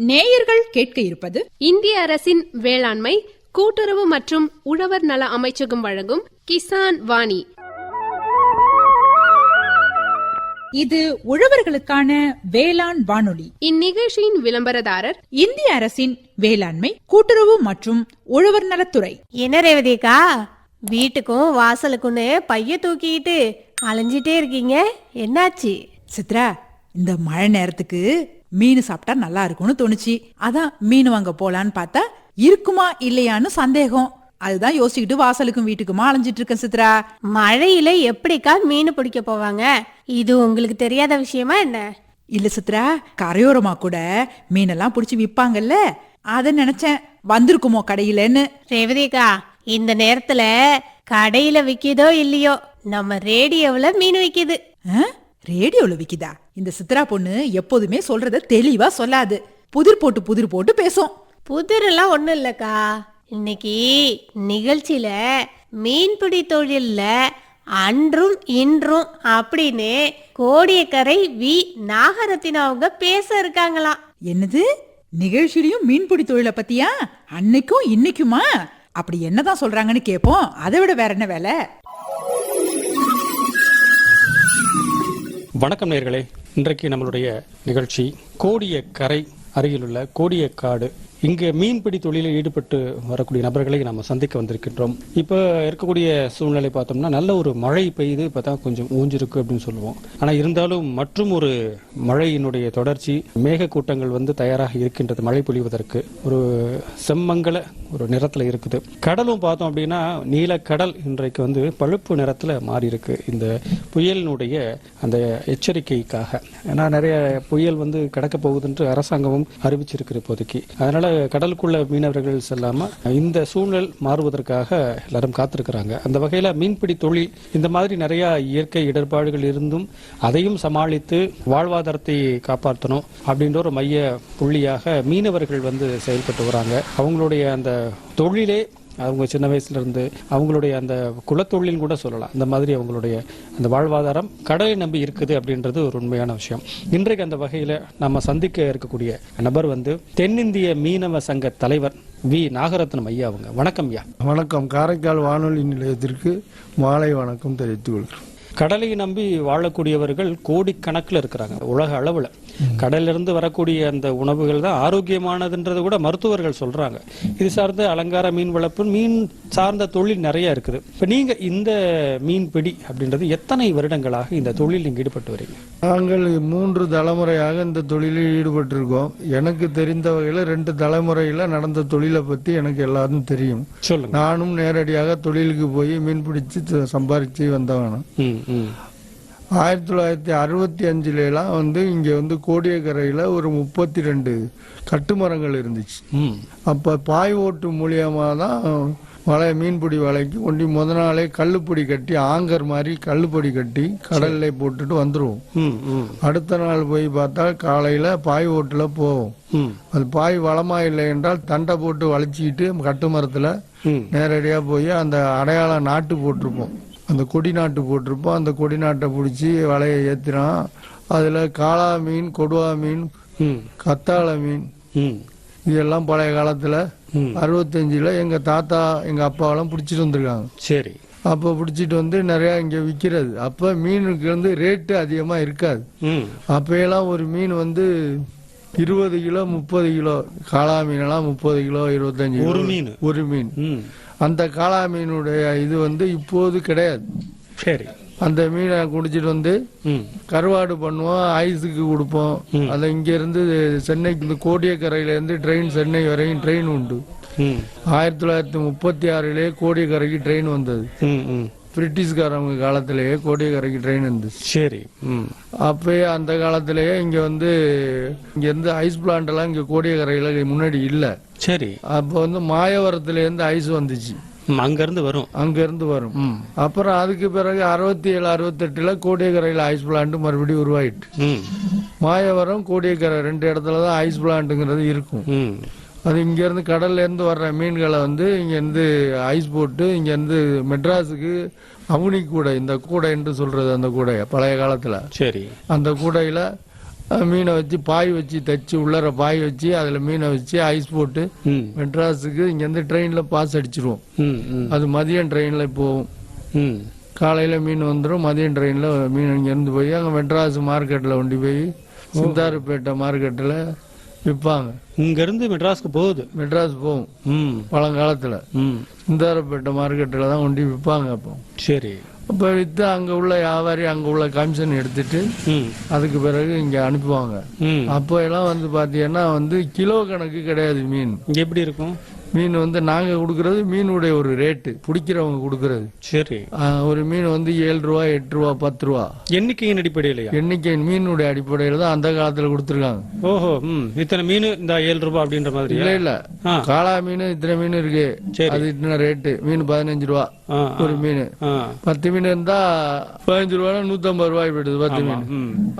நேயர்கள் கேட்க இருப்பது இந்திய அரசின் வேளாண்மை கூட்டுறவு மற்றும் உழவர் நல அமைச்சகம் வழங்கும் கிசான் வாணி. இது உழவர்களுக்கான வேளாண் வானொலி. இந்நிகழ்ச்சியின் விளம்பரதாரர் இந்திய அரசின் வேளாண்மை கூட்டுறவு மற்றும் உழவர் நலத்துறை. என்ன ரேவதிக்கா? வீட்டுக்கும் வாசலுக்குன்னு பைய தூக்கிட்டு அலைஞ்சிட்டே இருக்கீங்க. என்னாச்சு? சித்ரா இந்த மழை நேரத்துக்கு மீன் சாப்பிட்டா நல்லா இருக்கும்னு தோணுச்சு. அதான் மீன் வாங்க போலான்னு பார்த்தா இருக்குமா இல்லையான்னு சந்தேகம். அதுதான் யோசிச்சுக்கிட்டு வாசலுக்கும் வீட்டுக்குமா அலைஞ்சிட்டு இருக்கேன் சித்ரா. மழையில எப்படிக்கா மீன் பிடிக்க போவாங்க? இது உங்களுக்கு தெரியாத விஷயமா என்ன? இல்ல சித்ரா கரையோரமா கூட மீனெல்லாம் பிடிச்சி விப்பாங்கல்ல? அத நினைச்சேன் வந்திருக்குமோ கடையிலன்னு. ரேவதிக்கா இந்த நேரத்துல கடையில விக்கிதோ இல்லையோ நம்ம ரேடியோவுல மீன் விக்குது? ரேடியோல விக்குதா? இந்த சித்ரா பொண்ணு எப்போதுமே சொல்றத தெளிவா சொல்லாது. புதிர் போட்டு புதிர் போட்டு பேசும். புதிரெல்லாம் ஒண்ணும் இல்லக்கா. இன்னைக்கு நிகழ்ச்சியில மீன்பிடி தொழில்ல அன்றும் இன்றும் அப்படின்னு கோடியக்கரை வி. நாகரத்தினம் அவங்க பேச இருக்காங்களாம். என்னது? நிகழ்ச்சியிலையும் மீன்பிடி தொழிலை பத்தியா? அன்னைக்கும் இன்னைக்குமா? அப்படி என்னதான் சொல்றாங்கன்னு கேப்போம். அதை விட வேற என்ன வேலை? வணக்கம் நேர்களே. இன்றைக்கு நம்மளுடைய நிகழ்ச்சி கோடிய கரை அருகிலுள்ள கோடியக்காடு இங்கே மீன்பிடி தொழிலில் ஈடுபட்டு வரக்கூடிய நபர்களை நம்ம சந்திக்க வந்திருக்கின்றோம். இப்போ இருக்கக்கூடிய சூழ்நிலை பார்த்தோம்னா நல்ல ஒரு மழை பெய்யுது இப்போ தான் கொஞ்சம் ஊஞ்சிருக்கு அப்படின்னு சொல்லுவோம். ஆனால் இருந்தாலும் மற்றும் ஒரு மழையினுடைய தொடர்ச்சி மேகக்கூட்டங்கள் வந்து தயாராக இருக்கின்றது மழை பொழிவதற்கு. ஒரு செம்மங்கல ஒரு நிறத்தில் இருக்குது. கடலும் பார்த்தோம் அப்படின்னா நீலக்கடல் இன்றைக்கு வந்து பழுப்பு நிறத்தில் மாறி இருக்கு இந்த புயலினுடைய அந்த எச்சரிக்கைக்காக. ஏன்னா நிறைய புயல் வந்து கடக்க போகுதுன்று அரசாங்கமும் அறிவிச்சிருக்கு இப்போதைக்கு. அதனால கடலுக்குள்ள மீனவர்கள் செல்லாம இந்த சூழல் மாறுவதற்காக எல்லாரும் காத்திருக்கிறாங்க. அந்த வகையில மீன்பிடி தொழில் இந்த மாதிரி நிறைய இயற்கை இடர்பாடுகள் இருந்தும் அதையும் சமாளித்து வாழ்வாதாரத்தை காப்பாற்றணும் அப்படின்ற ஒரு மைய புள்ளியாக மீனவர்கள் வந்து செயல்பட்டு வராங்க. அவங்களுடைய அந்த தொழிலே அவங்க சின்ன வயசுலேருந்து அவங்களுடைய அந்த குலத்தொழில் கூட சொல்லலாம். இந்த மாதிரி அவங்களுடைய அந்த வாழ்வாதாரம் கடலை நம்பி இருக்குது அப்படின்றது ஒரு உண்மையான விஷயம். இன்றைக்கு அந்த வகையில் நம்ம சந்திக்க இருக்கக்கூடிய நபர் வந்து தென்னிந்திய மீனவ சங்க தலைவர் வி. நாகரத்னம் ஐயா அவங்க. வணக்கம் ஐயா. வணக்கம். காரைக்கால் வானொலி நிலையத்திற்கு மாலை வணக்கம் தெரிவித்துக் கொள்கிறேன் கடலை நம்பி வாழக்கூடியவர்கள் கோடிக்கணக்கில் இருக்கிறாங்க உலக அளவில். கடலிலிருந்து வரக்கூடிய அந்த உணவுகள் தான் ஆரோக்கியமானதுன்றது கூட மருத்துவர்கள் சொல்றாங்க. இது சார்ந்த அலங்கார மீன் வளர்ப்பு மீன் சார்ந்த தொழில் நிறைய இருக்குது. இப்போ நீங்க இந்த மீன் பிடி அப்படின்றது எத்தனை வருடங்களாக இந்த தொழில் நீங்க ஈடுபட்டு வரீங்க? நாங்கள் மூன்று தலைமுறையாக இந்த தொழிலில் ஈடுபட்டிருக்கோம். எனக்கு தெரிந்த வகையில் ரெண்டு தலைமுறையில் நடந்த தொழிலை பற்றி எனக்கு எல்லாரும் தெரியும். நானும் நேரடியாக தொழிலுக்கு போய் மீன் பிடிச்சு சம்பாரிச்சு வந்தவனும் ஆயிரத்தி தொள்ளாயிரத்தி அறுபத்தி அஞ்சுலாம் வந்து இங்கே வந்து கோடியக்கரையில் ஒரு முப்பத்தி ரெண்டு கட்டுமரங்கள் இருந்துச்சு. அப்போ பாய் ஓட்டு மூலியமாக தான் வலை மீன்பிடி வலைக்கு கொண்டு முத நாளே கல்லுப்பொடி கட்டி ஆங்கர் மாதிரி கல்லுப்பொடி கட்டி கடல்ல போட்டுட்டு வந்துருவோம். அடுத்த நாள் போய் பார்த்தா காலையில் பாய் ஓட்டில் போவோம். அது பாய் வளமா இல்லை என்றால் தண்டை போட்டு வளைச்சிக்கிட்டு கட்டுமரத்தில் நேரடியாக போய் அந்த அடையாளம் நாட்டு போட்டிருப்போம். அந்த கொடி நாட்டு போட்டிருப்போம். அந்த கொடி நாட்டை பிடிச்சி வலையை ஏற்றினோம் அதில் காளா மீன் கொடுவா மீன் கத்தாழை மீன். இதெல்லாம் பழைய காலத்தில். அறுபத்தஞ்சில் எங்கள் தாத்தா எங்கள் அப்பாவெல்லாம் பிடிச்சிட்டு வந்திருக்காங்க. சரி. அப்போ பிடிச்சிட்டு வந்து நிறையா இங்கே விற்கிறது அப்போ மீனுக்கு வந்து ரேட்டு அதிகமாக இருக்காது. அப்போயெல்லாம் ஒரு மீன் வந்து இருபது கிலோ முப்பது கிலோ காளா மீனெல்லாம் முப்பது கிலோ இருபத்தஞ்சு ஒரு. மீன். ஒரு மீன். அந்த காளா மீனுடைய இது வந்து இப்போது கிடையாது. சரி. அந்த மீனை குடிச்சிட்டு வந்து கருவாடு பண்ணுவோம் ஐஸுக்கு கொடுப்போம். அதை இங்க இருந்து சென்னைக்கு இந்த கோடியக்கரையில இருந்து ட்ரெயின் சென்னை வரையும் ட்ரெயின் உண்டு. ஆயிரத்தி தொள்ளாயிரத்தி முப்பத்தி ஆறிலேயே கோடியக்கரைக்கு ட்ரெயின் வந்தது. பிரிட்டிஷ்காரவங்க காலத்திலேயே கோடியக்கரைக்கு ட்ரெயின் இருந்துச்சு. சரி அப்பயே அந்த காலத்திலேயே இங்க வந்து இங்க இருந்து ஐஸ் பிளான்ட் எல்லாம் இங்க கோடியக்கரையில முன்னாடி இல்ல. சரி. அப்போ வந்து மாயவரத்துல இருந்து ஐஸ் வந்துச்சு. அங்கிருந்து வரும். அங்க இருந்து வரும் அப்புறம் அதுக்கு பிறகு அறுபத்தி ஏழு அறுபத்தெட்டுல கோடியக்கரையில ஐஸ் பிளான்ட் மறுபடியும் உருவாயிட்டு. மாயவரம் கோடியக்கரை ரெண்டு இடத்துல தான் ஐஸ் பிளான்ட்டுங்கிறது இருக்கும். அது இங்க இருந்து கடல்ல இருந்து வர்ற மீன்களை வந்து இங்க இருந்து ஐஸ் போட்டு இங்க இருந்து மெட்ராஸுக்கு அவுனி கூடை இந்த கூடை என்று சொல்றது அந்த கூடை பழைய காலத்துல. சரி. அந்த கூடையில மீனை வச்சு பாய் வச்சு தைச்சு உள்ளர பாய் வச்சு அதில் மீனை வச்சு ஐஸ் போட்டு மெட்ராஸுக்கு இங்கேருந்து ட்ரெயினில் பாஸ் அடிச்சிருவோம். அது மதியம் ட்ரெயினில் போகும் ம். காலையில் மீன் வந்துடும் மதியம் ட்ரெயினில் மீன் இங்கேருந்து போய் அங்கே மெட்ராஸ் மார்க்கெட்டில் கொண்டு போய் சிந்தாருப்பேட்டை மார்க்கெட்டில் விற்பாங்க இங்கேருந்து மெட்ராஸ்க்கு போகுது. மெட்ராஸ் போகும் ம். பழங்காலத்தில். ம். சிந்தாரப்பேட்டை மார்க்கெட்டில் தான் கொண்டு விற்பாங்க அப்போ. சரி. அப்போ விற்று அங்கே உள்ள வியாபாரி அங்கே உள்ள கமிஷன் எடுத்துட்டு அதுக்கு பிறகு இங்கே அனுப்புவாங்க. அப்போ எல்லாம் வந்து பார்த்தீங்கன்னா வந்து கிலோ கணக்கு கிடையாது மீன். இங்கே எப்படி இருக்கும்? மீன் வந்து நாங்கள் கொடுக்கறது மீனுடைய ஒரு ரேட்டு பிடிக்கிறவங்க கொடுக்கறது. சரி. ஒரு மீன் வந்து ஏழு ரூபா எட்டு ரூபா பத்து ரூபா. எண்ணிக்கையின் அடிப்படையிலையா? எண்ணிக்கை மீனுடைய அடிப்படையில் தான் அந்த காலத்தில் கொடுத்துருக்காங்க. ஓஹோ இத்தனை மீன் இந்த ஏழு ரூபாய் அப்படின்ற மாதிரியா? இல்ல இல்ல. காளா மீன் இத்தனை மீன் இருக்கு. சரி. அது இத்தனை ரேட்டு மீன் பதினஞ்சு ரூபா ஒரு மீன். பத்து மீன் இருந்தா பதினஞ்சு ரூபா நூத்தம்பது ரூபாய் போயிடுது பத்து மீன்.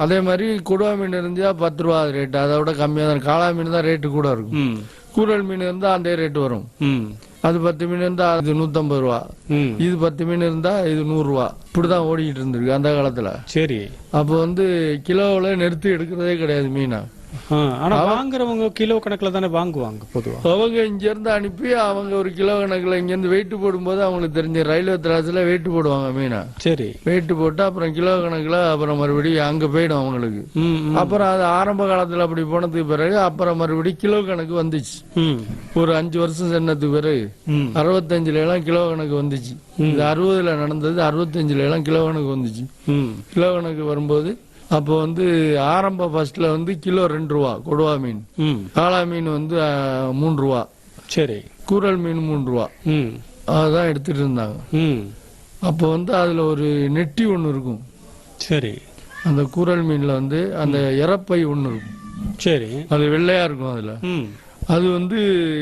அதே மாதிரி கொடுவா மீன் இருந்தா பத்து ரூபா ரேட்டு அதை விட கம்மியா தான் காளா மீன் தான் ரேட்டு கூட இருக்கும். கூரல் மீன் இருந்தா அந்த ரேட்டு வரும். ம். அது பத்து மீன் இருந்தா அது நூத்தம்பது ரூபா. ம். இது பத்து மீன் இருந்தா இது நூறு ரூபா. இப்படிதான் ஓடிக்கிட்டு இருந்திருக்கு அந்த காலத்துல. சரி. அப்போ வந்து கிலோவுல நிறுத்தி எடுக்கிறதே கிடையாது மீனை. ஆனா வாங்குறவங்க கிலோ கணக்குல தானே வாங்குவாங்க பொதுவா. அவங்க இங்க இருந்து அனுப்பி அவங்க ஒரு கிலோ கணக்குல இங்க இருந்து வெயிட் போடும்போது அவங்களுக்கு தெரிஞ்ச ரயில்வே திராசுல வெயிட் போடுவாங்க மீனை. சரி. வெயிட் போட்டு அப்புறம் கிலோ கணக்குல அப்புறம் மறுபடியும் அங்க போயிடும் அவங்களுக்கு. அப்புறம் அது ஆரம்ப காலத்துல அப்படி போனதுக்கு பிறகு அப்புறம் மறுபடியும் கிலோ கணக்கு வந்துச்சு. ம். ஒரு அஞ்சு வருஷம் சென்னதுக்கு பிறகு அறுபத்தஞ்சுல எல்லாம் கிலோ கணக்கு வந்துச்சு. இது அறுபதுல நடந்தது அறுபத்தஞ்சுல எல்லாம் கிலோ கணக்கு வந்துச்சு. ம். கிலோ கணக்கு வரும்போது அப்போ வந்து ஆரம்ப ஃபர்ஸ்ட்ல வந்து கிலோ ரெண்டு ரூபா கொடுவா மீன். ம். காளா மீன் வந்து மூணு ரூபா. சரி. கூரல் மீன் மூணு ரூபா. ம். அதுதான் எடுத்துட்டு இருந்தாங்க. ம். அப்போ வந்து அதுல ஒரு நெட்டி ஒன்று இருக்கும். சரி. அந்த கூரல் மீன்ல வந்து அந்த இறப்பை ஒன்று இருக்கும். சரி. அது வெள்ளையா இருக்கும் அதுல. அது வந்து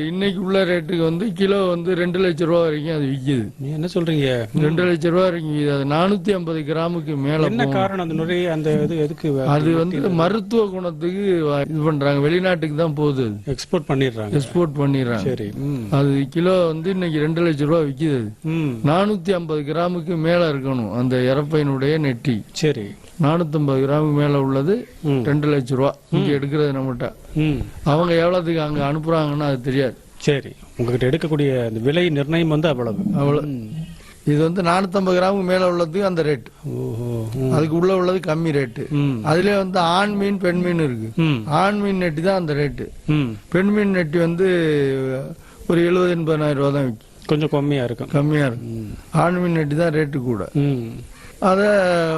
இன்னைக்கு உள்ள ரேட்டுக்கு வந்து கிலோ வந்து ரெண்டு லட்சம் ரூபா வரைக்கும் அது விக்குது. நீ என்ன சொல்றீங்க? ரெண்டு லட்சம் ரூபா வரைக்கும் அது நானூத்தி ஐம்பது கிராமுக்கு மேல என்ன காரணம் அந்த நுரைய அந்த இது எதுக்கு அது வந்து மருத்துவ குணத்துக்கு இது பண்றாங்க. வெளிநாட்டுக்கு தான் போகுது அது. எக்ஸ்போர்ட் பண்ணிடுறாங்க. எக்ஸ்போர்ட் பண்ணிடுறாங்க. சரி. அது கிலோ வந்து இன்னைக்கு ரெண்டு லட்சம் ரூபா ம். நானூத்தி ஐம்பது கிராமுக்கு மேல இருக்கணும் அந்த இறப்பையினுடைய நெட்டி. சரி. நானூத்தம்பது கிராமுக்கு மேல உள்ளது. ரெண்டு லட்சம் ரூபா. இங்க எடுக்கிறது நம்மகிட்ட. அவங்க எவ்வளவுக்கு அங்க அனுப்புறாங்கன்னு அது தெரியாது. சரி. உங்ககிட்ட எடுக்கக்கூடிய அந்த விலை நிர்ணயம் வந்து அவ்வளவு. அவ்வளவு. இது வந்து நானூத்தம்பது கிராமுக்கு மேல உள்ளதுக்கு அந்த ரேட். அதுக்கு உள்ள உள்ளது கம்மி ரேட்டு ம். அதுலயே வந்து ஆண் மீன் பெண் மீன் இருக்கு. ஆண் மீன் நெட்டி தான் அந்த ரேட்டு பெண் மீன் நெட்டி வந்து ஒரு எழுபது எண்பதாயிரம் ரூபா தான் விற்கும் கொஞ்சம் கம்மியா இருக்கும். கம்மியா இருக்கும். ஆண் மீன் நெட்டி தான் ரேட்டு கூட. அத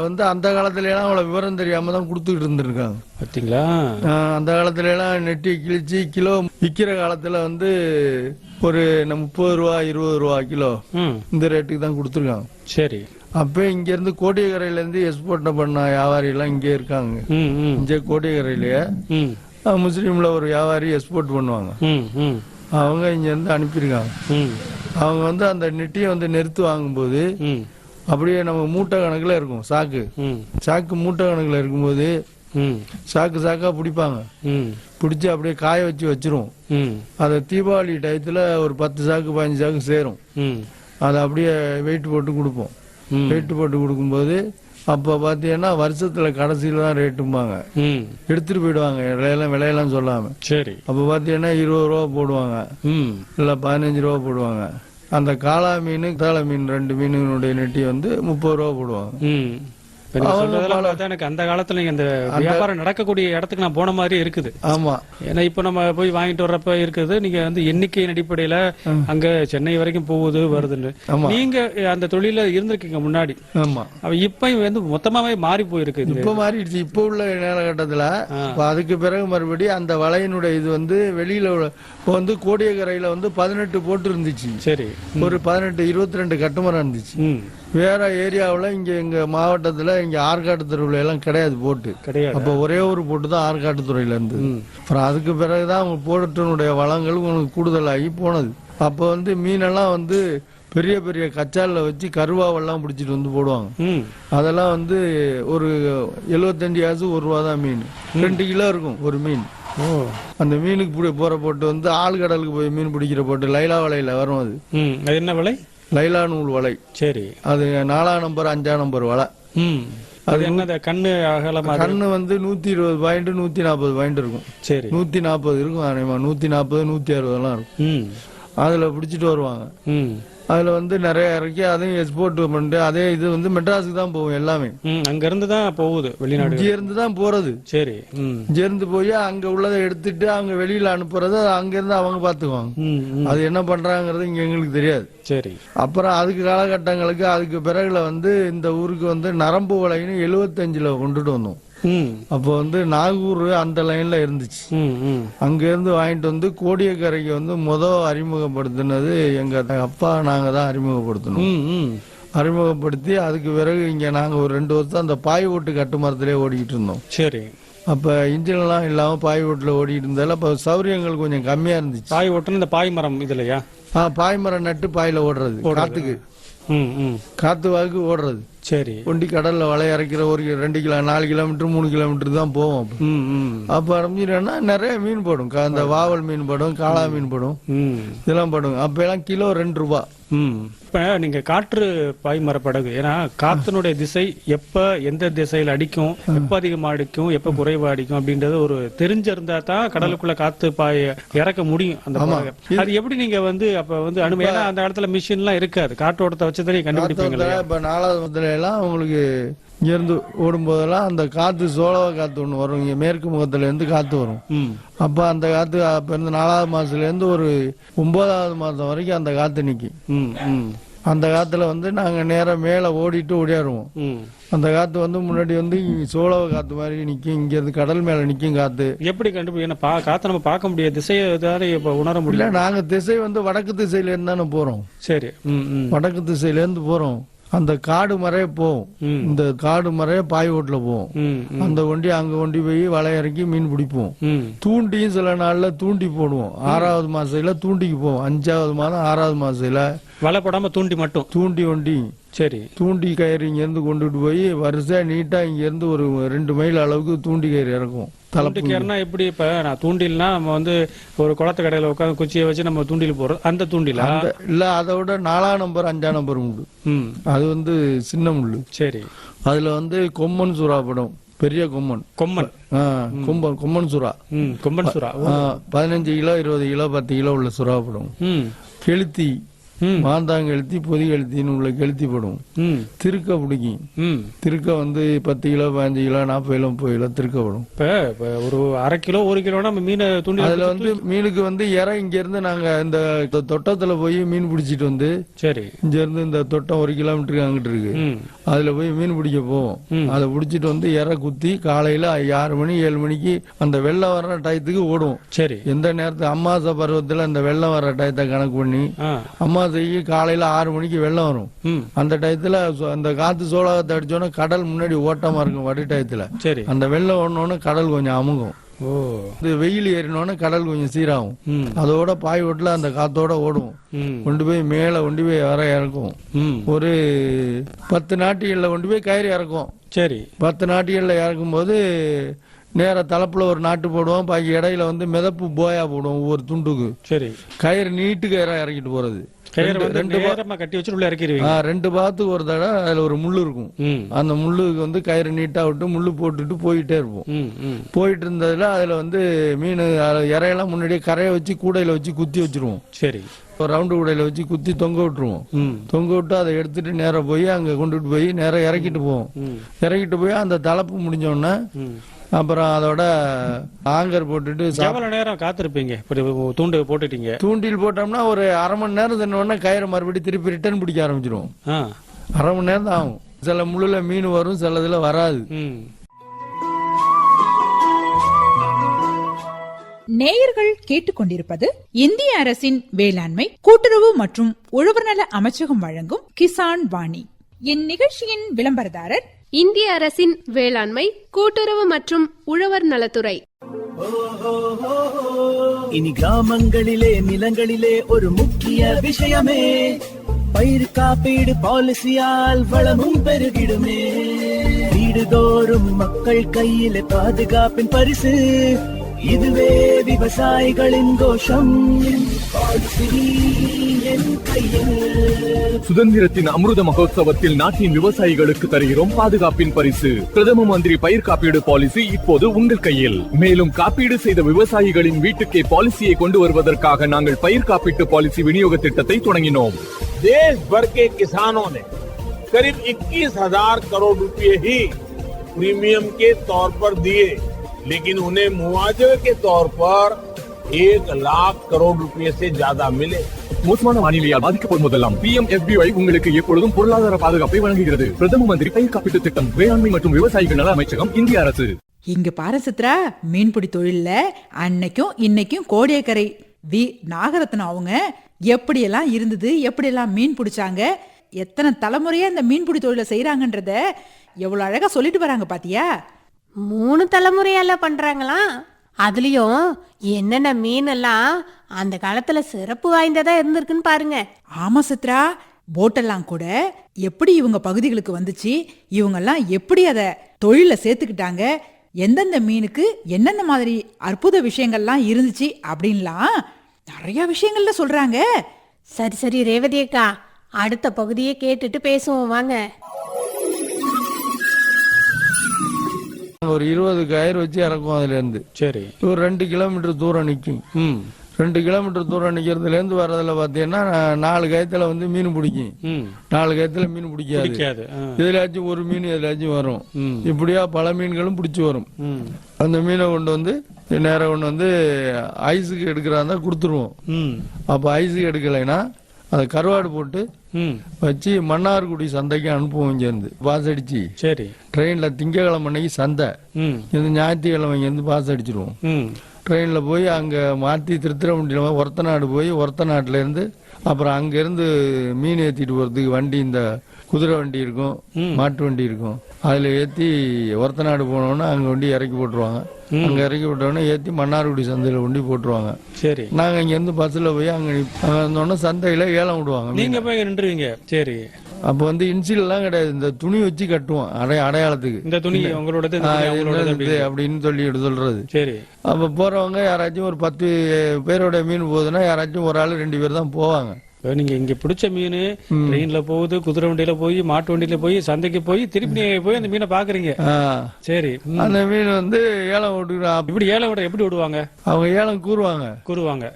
வந்து அந்த காலத்துல எல்லாம் அவ்வளவு விவரம் தெரியாம தான் கொடுத்துக்கிட்டு இருந்திருக்காங்க. பாத்தீங்களா? ஆஹ் அந்த காலத்துல எல்லாம் நெட்டி கிழிச்சு கிலோ விக்கிற காலத்துல வந்து ஒரு முப்பது ரூபா இருபது ரூபா கிலோ இந்த ரேட்டுக்கு தான் கொடுத்துருக்காங்க. சரி. அப்ப இங்க இருந்து கோடியக்கரையில இருந்து எக்ஸ்போர்ட் பண்ண வியாபாரி எல்லாம் இங்கே இருக்காங்க. இங்க கோடியக்கரையிலேயே முஸ்லீம்ல ஒரு வியாபாரி எக்ஸ்போர்ட் பண்ணுவாங்க. அவங்க இங்க இருந்து அனுப்பியிருக்காங்க அவங்க வந்து அந்த நெட்டியை வந்து நிறுத்து வாங்கும்போது அப்படியே நம்ம மூட்டை கணக்குல இருக்கும் சாக்கு. சாக்கு மூட்டை கணக்குல இருக்கும்போது ம். சாக்கு சாக்கா பிடிப்பாங்க. ம். பிடிச்சி அப்படியே காய வச்சு வச்சிரும். ம். அதை தீபாவளி டயத்துல ஒரு பத்து சாக்கு பதினஞ்சு சாக்கு சேரும். அதை அப்படியே வெயிட் போட்டு கொடுப்போம். வெயிட் போட்டு கொடுக்கும்போது அப்போ பார்த்தீங்கன்னா வருஷத்துல கடைசியில தான் ரேட்டும்பாங்க. ம். எடுத்துட்டு போயிடுவாங்க. விலையெல்லாம் விலையெல்லாம் சொல்லாம. சரி. அப்போ பார்த்தீங்கன்னா இருபது ரூபா போடுவாங்க. ம். இல்லை பதினஞ்சு ரூபா போடுவாங்க. அந்த காளா மீன் தாள மீன் ரெண்டு மீனுடைய நெட்டி வந்து முப்பது ரூபா போடுவாங்க. இப்ப நீங்க அவங்க சொல்றதெல்லாம் பல- பார்த்தா எனக்கு அந்த காலத்துல இந்த வியாபாரம் நடக்கக்கூடிய இடத்துக்கு நான் போன மாதிரி இருக்குது. ஆமா. ஏன்னா இப்ப நம்ம போய் வாங்கிட்டு வர்றப்ப இருக்குது. நீங்க வந்து எண்ணிக்கையின் அடிப்படையில அங்க சென்னை வரைக்கும் போகுது வருதுன்னு. நீங்க அந்த தொழில இருந்திருக்கீங்க முன்னாடி. ஆமா. அவ இப்ப வந்து மொத்தமாவே மாறி போயிருக்கு. இப்ப மாறிடுச்சு. இப்ப உள்ள காலகட்டத்துல அதுக்கு பிறகு மறுபடியும் அந்த வலையினுடைய இது வந்து வெளியில வந்து கோடியக்கரையில வந்து பதினெட்டு போட்டு இருந்துச்சு. சரி. ஒரு பதினெட்டு இருபத்தி ரெண்டு கட்டுமரம் இருந்துச்சு. வேற ஏரியாவுல இங்க எங்க மாவட்டத்துல இங்க ஆற்காட்டு தெருவுல எல்லாம் கிடையாது போட்டு. கிடையாது. அப்ப ஒரே ஒரு போட்டு தான் ஆற்காட்டு துறையில இருந்தது அப்புறம் அதுக்கு பிறகுதான் அவங்க போட்டுனுடைய வளங்கள் உங்களுக்கு கூடுதலாகி போனது. அப்ப வந்து மீனெல்லாம் வந்து பெரிய பெரிய கச்சாலில் வச்சு கருவாவெல்லாம் பிடிச்சிட்டு வந்து போடுவாங்க. அதெல்லாம் வந்து ஒரு எழுபத்தஞ்சு காசு ஒரு ரூபா தான் மீன் ரெண்டு கிலோ இருக்கும் ஒரு மீன். அந்த மீனுக்கு போற போட்டு வந்து ஆழ்கடலுக்கு போய் மீன் பிடிக்கிற போட்டு லைலா வலையில வரும் அது என்ன விலை? லைலா நூல் வலை. சரி. அது நாலாம் நம்பர் அஞ்சாம் நம்பர் வலை. ம். அது என்ன கண்ணு அகலமா? கண்ணு வந்து நூத்தி இருபது பாயிண்ட் நூத்தி நாற்பது பாயிண்ட் இருக்கும். சரி. நூத்தி நாற்பது இருக்கும் நூத்தி நாற்பது நூத்தி அறுபதுலாம் இருக்கும். ம். அதுல பிடிச்சிட்டு வருவாங்க. ம். அதுல வந்து நிறைய இறக்கி அதையும் எக்ஸ்போர்ட் பண்ணிட்டு அதே இது வந்து மெட்ராஸுக்கு தான் போகும் எல்லாமே. அங்க இருந்து தான் போகுது வெளிநாடு இருந்து தான் போறது. சரி இருந்து போய் அங்க உள்ளதை எடுத்துட்டு அவங்க வெளியில அனுப்புறத அங்க இருந்து அவங்க பாத்துக்குவாங்க. அது என்ன பண்றாங்கிறது இங்க எங்களுக்கு தெரியாது. சரி. அப்புறம் அதுக்கு காலகட்டங்களுக்கு அதுக்கு பிறகுல வந்து இந்த ஊருக்கு வந்து நரம்பு வலைன்னு எழுவத்தஞ்சுல கொண்டுட்டு வந்தோம். அப்போ வந்து நாகூர் அந்த லைன்ல இருந்துச்சு. அங்க இருந்து வாங்கிட்டு வந்து கோடியக்கரைக்கு வந்து முத அறிமுகப்படுத்தினது எங்க அப்பா நாங்க தான் அறிமுகப்படுத்தணும். அறிமுகப்படுத்தி அதுக்கு பிறகு இங்க நாங்க ஒரு ரெண்டு வருஷம் அந்த பாய் ஓட்டு கட்டு மரத்திலே ஓடிக்கிட்டு இருந்தோம். சரி. அப்ப இன்ஜின் எல்லாம் இல்லாம பாய் ஓட்டுல ஓடிட்டு இருந்தால அப்ப சௌரியங்கள் கொஞ்சம் கம்மியா இருந்துச்சு. பாய் ஓட்டுன்னு இந்த பாய் மரம் இதுலயா? பாய் மரம் நட்டு பாயில ஓடுறது காத்துக்கு. காத்து வாக்கு ஓடுறது. சரி. ஒண்டி கடல்ல வலை இறக்கிற ஒரு ரெண்டு கிலோ நாலு கிலோமீட்டர் மூணு கிலோமீட்டர் தான் போவோம் அப்ப. ஆரம்பிச்சிட்டோம்னா நிறைய மீன் போடும். அந்த வாவல் மீன் படும் காளா மீன் படும். இதெல்லாம் படும் அப்ப எல்லாம் கிலோ ரெண்டு ரூபா. இப்ப நீங்க காற்று பாய்மர படகு ஏன்னா காத்தினுடைய திசை எப்ப எந்த திசையில அடிக்கும் எப்ப அதிகமா அடிக்கும் எப்ப குறைவா அடிக்கும் அப்படின்றது ஒரு தெரிஞ்சிருந்தா தான் கடலுக்குள்ள காத்து பாய இறக்க முடியும் அந்த அது எப்படி நீங்க வந்து அப்ப வந்து அனுமதி? அந்த காலத்துல மிஷின் எல்லாம் இருக்காது. காற்றோட்டத்தை வச்சு தான் கண்டுபிடிப்பீங்க இப்ப நாலாவது எல்லாம் உங்களுக்கு இங்க இருந்து ஓடும் போதெல்லாம் அந்த காத்து சோழவ காத்து ஒண்ணு வரும். இங்க மேற்கு முகத்துல இருந்து காத்து வரும். அப்ப அந்த காத்து அப்ப இருந்து நாலாவது மாசத்துல இருந்து ஒரு ஒன்பதாவது மாசம் வரைக்கும் அந்த காத்து நிக்கும். ம் ம். அந்த காத்துல வந்து நாங்க நேரா மேல ஓடிட்டு ஓடியாருவோம். அந்த காத்து வந்து முன்னாடி வந்து சோழவ காத்து மாதிரி நிக்கும். இங்க இருந்து கடல் மேல நிக்கும் காத்து. எப்படி கண்டுபிடி ஏன்னா பா- காத்தை நம்ம பார்க்க முடியாது. திசையை இப்ப உணர முடியல நாங்க திசை வந்து வடக்கு திசையில இருந்து தானே போறோம். சரி வடக்கு திசையில இருந்து போறோம். அந்த காடு மறைய போவோம். இந்த காடு மறைய பாய் ஓட்டுல போவோம். அந்த ஒண்டி அங்க ஒண்டி போய் வலை இறக்கி மீன் பிடிப்போம். தூண்டியும் சில நாள்ல தூண்டி போடுவோம். ஆறாவது மாசத்துல தூண்டிக்கு போவோம். அஞ்சாவது மாதம் ஆறாவது மாசத்துல வலை போடாம தூண்டி மட்டும். தூண்டி ஒண்டி சரி. தூண்டி கயிறு இங்க இருந்து கொண்டுட்டு போய் வரிசையா நீட்டா இங்க இருந்து ஒரு ரெண்டு மைல் அளவுக்கு தூண்டி கயிறு இறக்கும். தூண்டிக்கேர்னா எப்படி இப்ப? நான் தூண்டில்னா நம்ம வந்து ஒரு குளத்து கடையில உட்காந்து குச்சியை வச்சு நம்ம தூண்டில் போடுறோம் அந்த தூண்டிலா? இல்ல அதை விட நாலாம் நம்பர் அஞ்சாம் நம்பர் உண்டு. ம். அது வந்து சின்ன முள்ளு. சரி. அதுல வந்து கொம்மன் சுறா படம். பெரிய கொம்மன். கொம்மன். கொம்பன் கொம்மன் சுறா. ம் கொம்பன் சுறா. பதினஞ்சு கிலோ இருபது கிலோ பத்து கிலோ உள்ள சுறா படம். ம். கெளுத்தி. ம். மாந்தாங்கெழுத்தி பொதி கெளுத்தின்னு உள்ள கெளுத்தி படும். திருக்க பிடிக்கும். திருக்க வந்து பத்து கிலோ பதினஞ்சு கிலோ நாற்பது கிலோ முப்பது கிலோ திருக்க படும். இப்ப ஒரு அரை கிலோ ஒரு கிலோ நம்ம மீனை தூண்டில் அதுல வந்து மீனுக்கு வந்து இற இங்க இருந்து நாங்க இந்த தொட்டத்துல போய் மீன் பிடிச்சிட்டு வந்து சரி. இங்க இருந்து இந்த தொட்டம் ஒரு கிலோமீட்டருக்கு அங்கிட்டு இருக்கு. அதுல போய் மீன் பிடிக்க போவோம். அதை பிடிச்சிட்டு வந்து இற குத்தி காலையில ஆறு மணி ஏழு மணிக்கு அந்த வெள்ளம் வர்ற டயத்துக்கு ஓடுவோம் சரி. எந்த நேரத்து அம்மாசை பருவத்துல அந்த வெள்ளம் வர்ற டயத்தை கணக்கு பண்ணி அம்மாசைக்கு காலையில ஆறு மணிக்கு வெள்ளம் வரும். அந்த டயத்துல அந்த காத்து சோளத்தை அடிச்சோன்னா கடல் முன்னாடி ஓட்டமா இருக்கும் வடி டயத்துல. சரி. அந்த வெள்ளம் ஓடனோன்னு கடல் கொஞ்சம் அமுங்கும் ஓ. இது வெயில் ஏறினோன்னு கடல் கொஞ்சம் சீராகும். அதோட பாய் ஓட்டுல அந்த காத்தோட ஓடும். கொண்டு போய் மேல கொண்டு போய் வர இறக்கும். ஒரு பத்து நாட்டிகள்ல கொண்டு போய் கயிறு இறக்கும். சரி. பத்து நாட்டிகள்ல இறக்கும் போது நேர தலைப்புல ஒரு நாட்டு போடுவோம். பாக்கி இடையில வந்து மிதப்பு போயா போடுவோம். ஒவ்வொரு துண்டுக்கு. சரி. கயிறு நீட்டு கயிறா இறக்கிட்டு போறது. ரெண்டு நேரமா கட்டி வச்சு உள்ள இறக்கிடுவீங்க. ரெண்டு பாத்துக்கு ஒரு தடவை அதுல ஒரு முள்ளு இருக்கும். அந்த முள்ளுக்கு வந்து கயிறு நீட்டா விட்டு முள்ளு போட்டுட்டு போயிட்டே இருப்போம். போயிட்டு இருந்ததுல அதுல வந்து மீன் இறையெல்லாம் முன்னாடியே கரையை வச்சு கூடையில வச்சு குத்தி வச்சிருவோம். சரி. ஒரு ரவுண்டு கூடையில வச்சு குத்தி தொங்க விட்டுருவோம். தொங்க விட்டு அதை எடுத்துட்டு நேரா போய் அங்க கொண்டுட்டு போய் நேரா இறக்கிட்டு போவோம். இறக்கிட்டு போய் அந்த தலைப்பு முடிஞ்ச உடனே அப்புறம் அதோட ஆங்கர் போட்டுட்டு எவ்வளவு நேரம் காத்திருப்பீங்க? இப்படி தூண்டு போட்டுட்டீங்க. தூண்டில் போட்டோம்னா ஒரு அரை மணி நேரம் தின்ன உடனே கயிறை மறுபடியும் திருப்பி ரிட்டர்ன் பிடிக்க ஆரம்பிச்சிருவோம். ஆ. அரை மணி நேரம் தான் ஆகும். சில முள்ளுல மீன் வரும் சில இதுல வராது. நேயர்கள் கேட்டுக்கொண்டிருப்பது இந்திய அரசின் வேளாண்மை கூட்டுறவு மற்றும் உழவர்நல அமைச்சகம் வழங்கும் கிசான் வாணி. இந்நிகழ்ச்சியின் விளம்பரதாரர் இந்திய அரசின் வேளாண்மை கூட்டுறவு மற்றும் உழவர் நலத்துறை. இனி கிராமங்களிலே நிலங்களிலே ஒரு முக்கிய விஷயமே. பயிர் காப்பீடு பாலிசியால் வளமும் பெருகிடுமே. வீடுதோறும் மக்கள் கையிலே பாதுகாப்பின் பரிசு. இதுவே விவசாயிகளின் கோஷம். பாலிசி. சுதந்திரத்தின் அமிர்த மகோத்சவத்தில் நாட்டின் விவசாயிகளுக்கு தருகிறோம் பாதுகாப்பின் பரிசு பிரதம மந்திரி பயிர் காப்பீடு பாலிசி இப்போது உங்கள் கையில் மேலும் காப்பீடு செய்த விவசாயிகளின் வீட்டுக்கே பாலிசியை கொண்டு வருவதற்காக நாங்கள் பயிர் காப்பீட்டு பாலிசி விநியோக திட்டத்தை தொடங்கினோம் देश भर के किसानों ने करीब 21,000 करोड़ रुपए ही प्रीमियम के तौर पर दिए लेकिन उन्हें मुआवजे के तौर पर एक लाख करोड़ रुपए से ज्यादा मिले மோசமான வானிலையால் பாதிக்கப்படும் போதெல்லாம் பி எம் உங்களுக்கு எப்பொழுதும் பொருளாதார பாதுகாப்பை வழங்குகிறது. பிரதம மந்திரி பயிர் காப்பீட்டு திட்டம் வேளாண்மை மற்றும் விவசாயிகள் நல அமைச்சகம் இந்திய அரசு. இங்க பாரு சித்ரா மீன்பிடி தொழில்ல அன்னைக்கும் இன்னைக்கும் கோடியக்கரை. வி. நாகரத்னம் அவங்க எப்படியெல்லாம் இருந்தது எப்படியெல்லாம் மீன் பிடிச்சாங்க எத்தனை தலைமுறையா இந்த மீன்பிடி தொழிலை செய்யறாங்கன்றத எவ்வளவு அழகா சொல்லிட்டு வராங்க பாத்தியா? மூணு தலைமுறையால பண்றாங்களாம் அதுலயும் என்னென்ன மீன் எல்லாம் அந்த காலத்துல சிறப்பு வாய்ந்ததா இருந்திருக்குன்னு பாருங்க. ஆமா சித்ரா போட்டெல்லாம் கூட எப்படி இவங்க பகுதிகளுக்கு வந்துச்சு இவங்கெல்லாம் எப்படி அதை தொழில சேர்த்துக்கிட்டாங்க எந்தெந்த மீனுக்கு என்னென்ன மாதிரி அற்புத விஷயங்கள்லாம் இருந்துச்சு அப்படின்லாம் நிறைய விஷயங்கள்ல சொல்றாங்க. சரி சரி ரேவதி அக்கா அடுத்த பகுதியை கேட்டுட்டு பேசுவோம் வாங்க. ஒரு இருபது கயிறு வச்சு இறக்கும் அதுல இருந்து சரி. ஒரு ரெண்டு கிலோமீட்டர் தூரம் நிக்கும். ரெண்டு கிலோமீட்டர் தூரம் நிக்கிறதுல இருந்து வர்றதுல பாத்தீங்கன்னா நாலு கயத்துல வந்து மீன் பிடிக்கும். நாலு கயத்துல மீன் பிடிக்காது. இதுலாச்சும் ஒரு மீன் எதுலாச்சும் வரும். இப்படியா பல மீன்களும் பிடிச்சு வரும். அந்த மீனை கொண்டு வந்து நேரம் கொண்டு வந்து ஐஸுக்கு எடுக்கிறதா இருந்தா கொடுத்துருவோம். அப்ப ஐஸுக்கு எடுக்கலைன்னா அதை கருவாடு போட்டு வச்சு மன்னார்குடி சந்தைக்கு அனுப்புவோம் இங்கேருந்து பாஸ் அடிச்சு சரி. ட்ரெயின்ல திங்கக்கிழமை அன்னைக்கு சந்தை. ம். இந்த ஞாயிற்றுக்கிழமை இங்கேருந்து பாஸ் அடிச்சிருவோம் ட்ரெயினில் போய் அங்கே மாற்றி திருத்திரவண்டியில் ஒரத்தநாடு போய் ஒரத்தநாட்டுல இருந்து அப்புறம் அங்கேருந்து மீன் ஏற்றிட்டு போகிறதுக்கு வண்டி இந்த குதிரை வண்டி இருக்கும் மாட்டு வண்டி இருக்கும். அதில் ஏற்றி ஒரத்தநாடு போனோன்னா அங்கே வண்டி இறக்கி போட்டுருவாங்க. அங்கே இறக்கி போட்டோன்னே ஏற்றி மன்னார்குடி சந்தையில் கொண்டு போட்டுருவாங்க. சரி. நாங்கள் இங்கேருந்து பஸ்ஸில் போய் அங்கே அங்கே இருந்தோன்னே சந்தையில் ஏலம் விடுவாங்க நீங்க போய் நின்றுவீங்க. சரி. அப்போ வந்து இன்சில்லாம் கிடையாது. இந்த துணி வச்சு கட்டுவோம். அடைய அடையாளத்துக்கு. இந்த துணி அப்படி. அப்படின்னு. சொல்லிட்டு சொல்றது. சரி. அப்ப போறவங்க யாராச்சும் ஒரு பத்து பேரோட மீன் போகுதுன்னா யாராச்சும் ஒரு ஆளு ரெண்டு பேர் தான் போவாங்க. நீங்க இங்க பிடிச்ச மீன் ட்ரெயின்ல போகுது குதிரை வண்டியில போய் மாட்டு வண்டியில போய் சந்தைக்கு போய் திருப்பி நீங்க போய் அந்த மீனை பாக்குறீங்க. சரி. அந்த மீன் வந்து ஏலம் விட்டுக்கிறோம் இப்படி ஏழை விட எப்படி விடுவாங்க அவங்க ஏலம் கூறுவாங்க. கூறுவாங்க.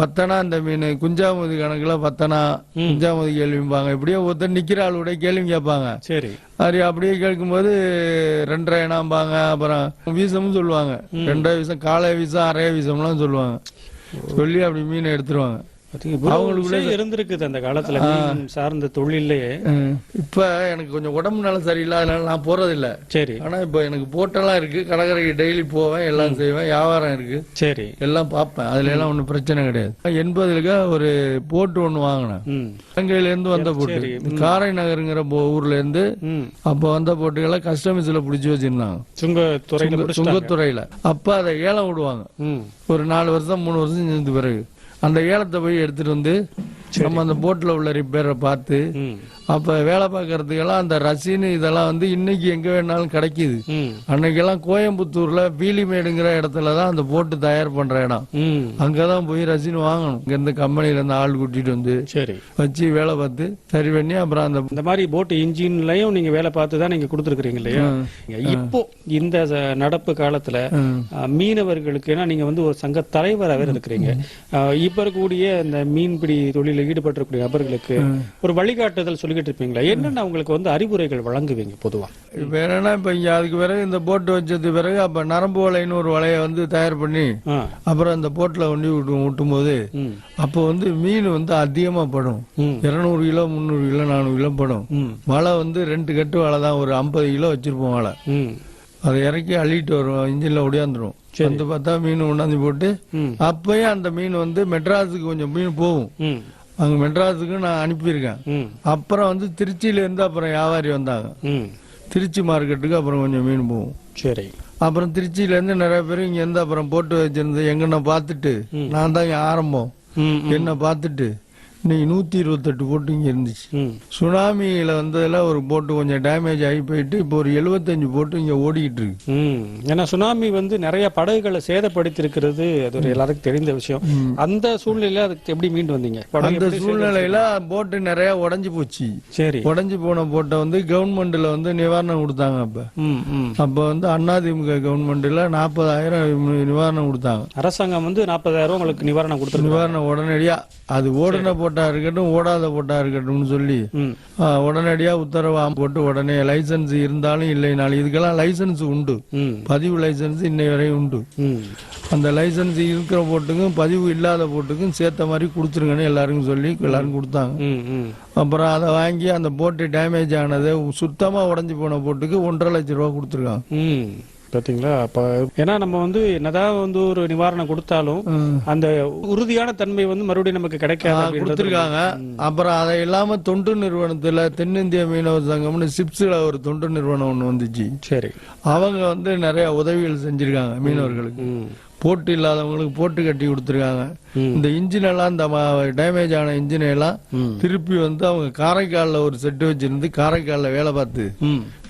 பத்தனா அந்த மீன் குஞ்சாமதி கணக்குல பத்தனா குஞ்சாமதி கேள்விம்பாங்க. இப்படியே ஒருத்தர் நிக்கிற ஆளுடைய கேள்வி கேட்பாங்க. சரி. அது அப்படியே கேட்கும்போது ரெண்டரை இனாம்பாங்க அப்புறம் வீசம்னு சொல்லுவாங்க. ரெண்டரை வீசம் காலை வீசம் அரைய வீசம்லாம் சொல்லுவாங்க. சொல்லி அப்படி மீனை எடுத்துருவாங்க. விஷயம் இருந்திருக்குது அந்த காலத்துல சார்ந்த தொழிலையே ம். இப்ப எனக்கு கொஞ்சம் உடம்பு நலம் சரியில்லை அதனால நான் போறது இல்ல சரி. ஆனா இப்ப எனக்கு போட்டெல்லாம் இருக்கு கடற்கரைக்கு டெய்லி போவேன் எல்லாம் செய்வேன் வியாபாரம் இருக்கு. சரி. எல்லாம் பார்ப்பேன் அதுல எல்லாம் ஒண்ணும் பிரச்சனை கிடையாது. எண்பதுல ஒரு போட்டு ஒண்ணு வாங்கினேன். இலங்கையில இருந்து வந்த போட்டு. காரை நகருங்கிற ஊர்ல இருந்து அப்ப வந்த போட்டுகளை கஸ்டமர்ஸ்ல புடிச்சு வச்சிருந்தாங்க. சுங்கத்துறையில. சுங்கத்துறையில. அப்ப அதை ஏலம் விடுவாங்க. ஒரு நாலு வருஷம் மூணு வருஷம் செஞ்சது பிறகு. அந்த ஏலத்தை போய் எடுத்துட்டு வந்து நம்ம அந்த போட்ல உள்ள ரிப்பேரை பார்த்து அப்ப வேலை பார்க்கறதுக்கெல்லாம் அந்த ரசின்னு இதெல்லாம் வந்து இன்னைக்கு எங்க வேணாலும் கிடைக்குது. ம். அன்னைக்கெல்லாம் கோயம்புத்தூர்ல பீலிமேடுங்கிற இடத்துல தான் அந்த போட்டு தயார் பண்ற இடம். அங்கதான் போய் ரசின் வாங்கணும். இங்க இருந்து கம்பெனில இருந்து ஆள் கூட்டிட்டு வந்து சரி. வச்சு வேலை பார்த்து சரி பண்ணி அப்புறம் அந்த இந்த மாதிரி போட் இன்ஜின்லயும் நீங்க வேலை பார்த்து தான் நீங்க கொடுத்துருக்கீங்க இல்லையா? இப்போ இந்த நடப்பு காலத்துல மீனவர்களுக்கு ஏன்னா நீங்க வந்து ஒரு சங்க தலைவராகவே இருக்கிறீங்க இப்ப இருக்கக்கூடிய இந்த மீன்பிடி தொழிலில் ஈடுபட்டிருக்கக்கூடிய நபர்களுக்கு ஒரு வழிகாட்டுதல் சொல்லிக்கிட்டு இருப்பீங்களா? என்னென்ன அவங்களுக்கு வந்து அறிவுரைகள் வழங்குவீங்க பொதுவா? இப்ப என்னன்னா இப்ப இங்க அதுக்கு பிறகு இந்த போட்டு வச்சது பிறகு அப்ப நரம்பு வலைன்னு ஒரு வலையை வந்து தயார் பண்ணி அப்புறம் அந்த போட்ல கொண்டு விட்டு விட்டும் போது அப்போ வந்து மீன் வந்து அதிகமா படும். இருநூறு கிலோ முந்நூறு கிலோ நானூறு கிலோ படும். வலை வந்து ரெண்டு கட்டு வலை தான் ஒரு ஐம்பது கிலோ வச்சிருப்போம் வலை அதை இறக்கி அள்ளிட்டு வருவோம் இன்ஜின்ல ஒடியாந்துரும் வந்து பார்த்தா மீன் கொண்டாந்து போட்டு. அப்பயும் அந்த மீன் வந்து மெட்ராஸுக்கு கொஞ்சம் மீன் போகும். அங்க மெட்ராஸுக்கு நான் அனுப்பியிருக்கேன். அப்புறம் வந்து திருச்சியில இருந்து அப்புறம் வியாபாரி வந்தாங்க. திருச்சி மார்க்கெட்டுக்கு அப்புறம் கொஞ்சம் மீன் போகும். சரி. அப்புறம் திருச்சியில இருந்து நிறைய பேர் இங்க இருந்து அப்புறம் போட்டு வச்சிருந்து எங்கன்னு பார்த்துட்டு நான் தான் ஆரம்பம். ம். என்ன பார்த்துட்டு இன்னைக்கு நூத்தி இருபத்தெட்டு போட்டு இங்க இருந்துச்சு சுனாமியில வந்ததுல ஒரு போட்டு கொஞ்சம் டேமேஜ் ஆகி போயிட்டு இப்போ ஒரு எழுபத்தஞ்சு போட்டு இங்க ஓடிக்கிட்டு இருக்கு. ஏன்னா சுனாமி வந்து நிறைய படகுகளை சேதப்படுத்தி இருக்கிறது அது ஒரு எல்லாருக்கும் தெரிந்த விஷயம். அந்த சூழ்நிலையில அதுக்கு எப்படி மீண்டு வந்தீங்க? அந்த சூழ்நிலையில போட்டு நிறைய உடைஞ்சு போச்சு. சரி. உடைஞ்சு போன போட்டை வந்து கவர்மெண்ட்ல வந்து நிவாரணம் கொடுத்தாங்க அப்ப. அப்ப வந்து அதிமுக கவர்மெண்ட்ல நாற்பதாயிரம் நிவாரணம் கொடுத்தாங்க. அரசாங்கம் வந்து நாற்பதாயிரம் உங்களுக்கு நிவாரணம் கொடுத்துருக்கு நிவாரணம் உடனடியா அது ஓடுன போட்டா இருக்கட்டும் ஓடாத போட்டா இருக்கட்டும்னு சொல்லி உடனடியா உத்தரவா போட்டு உடனே லைசன்ஸ் இருந்தாலும் இல்லைனாலும் இதுக்கெல்லாம் லைசன்ஸ் உண்டு. பதிவு லைசன்ஸ் இன்னை வரை உண்டு. அந்த லைசன்ஸ் இருக்கிற போட்டுக்கும் பதிவு இல்லாத போட்டுக்கும் சேர்த்த மாதிரி கொடுத்துருங்கன்னு எல்லாருக்கும் சொல்லி எல்லாரும் கொடுத்தாங்க. அப்புறம் அதை வாங்கி அந்த போட்டு டேமேஜ் ஆனது சுத்தமா உடைஞ்சு போன போட்டுக்கு ஒன்றரை லட்சம் ரூபா கொடுத்துருக்காங்க. பாத்தீங்களா? அப்ப ஏன்னா நம்ம வந்து என்னதான் வந்து ஒரு நிவாரணம் கொடுத்தாலும் அந்த உறுதியான தன்மை வந்து மறுபடியும் நமக்கு கிடைக்காது கொடுத்துருக்காங்க. அப்புறம் அதை இல்லாம தொண்டு நிறுவனத்துல தென்னிந்திய மீனவர் சங்கம்னு சிப்ஸ்ல ஒரு தொண்டு நிறுவனம் ஒண்ணு வந்துச்சு. சரி. அவங்க வந்து நிறைய உதவிகள் செஞ்சிருக்காங்க மீனவர்களுக்கு. போட்டு இல்லாதவங்களுக்கு போட்டு கட்டி கொடுத்துருக்காங்க. இந்த இன்ஜின் எல்லாம் இந்த டேமேஜ் ஆன இன்ஜினை எல்லாம் திருப்பி வந்து அவங்க காரைக்கால்ல ஒரு செட்டு வச்சிருந்து காரைக்கால்ல வேலை பார்த்து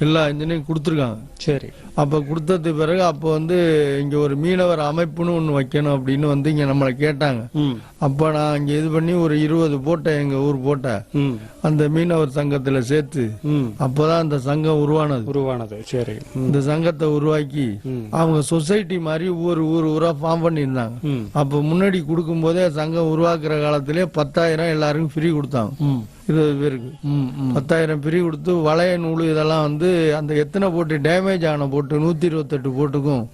எல்லா இன்ஜினையும் கொடுத்துருக்காங்க. சரி. அப்ப கொடுத்தது பிறகு அப்போ வந்து இங்க ஒரு மீனவர் அமைப்புன்னு ஒண்ணு வைக்கணும் அப்படின்னு வந்து இங்க நம்மளை கேட்டாங்க. அப்ப நான் இங்க இது பண்ணி ஒரு இருபது போட்டேன் எங்க ஊர் போட்டேன் அந்த மீனவர் சங்கத்துல சேர்த்து அப்பதான் அந்த சங்கம் உருவானது. உருவானது. சரி. இந்த சங்கத்தை உருவாக்கி அவங்க சொசைட்டி மாதிரி ஊர் ஊர் ஊரா ஃபார்ம் பண்ணியிருந்தாங்க. அப்ப முன்னாடி கொடுக்கும் போதே சங்கம் உருவாக்குற காலத்திலே பத்தாயிரம் எல்லாருக்கும் ஃப்ரீ கொடுத்தாங்க. இருபது பேருக்கு. பத்தாயிரம் ஃப்ரீ கொடுத்து வளைய நூல் இதெல்லாம் வந்து அந்த எத்தனை போட்டு டேமேஜ் ஆன போட்டு நூத்தி இருபத்தெட்டு போட்டுக்கும்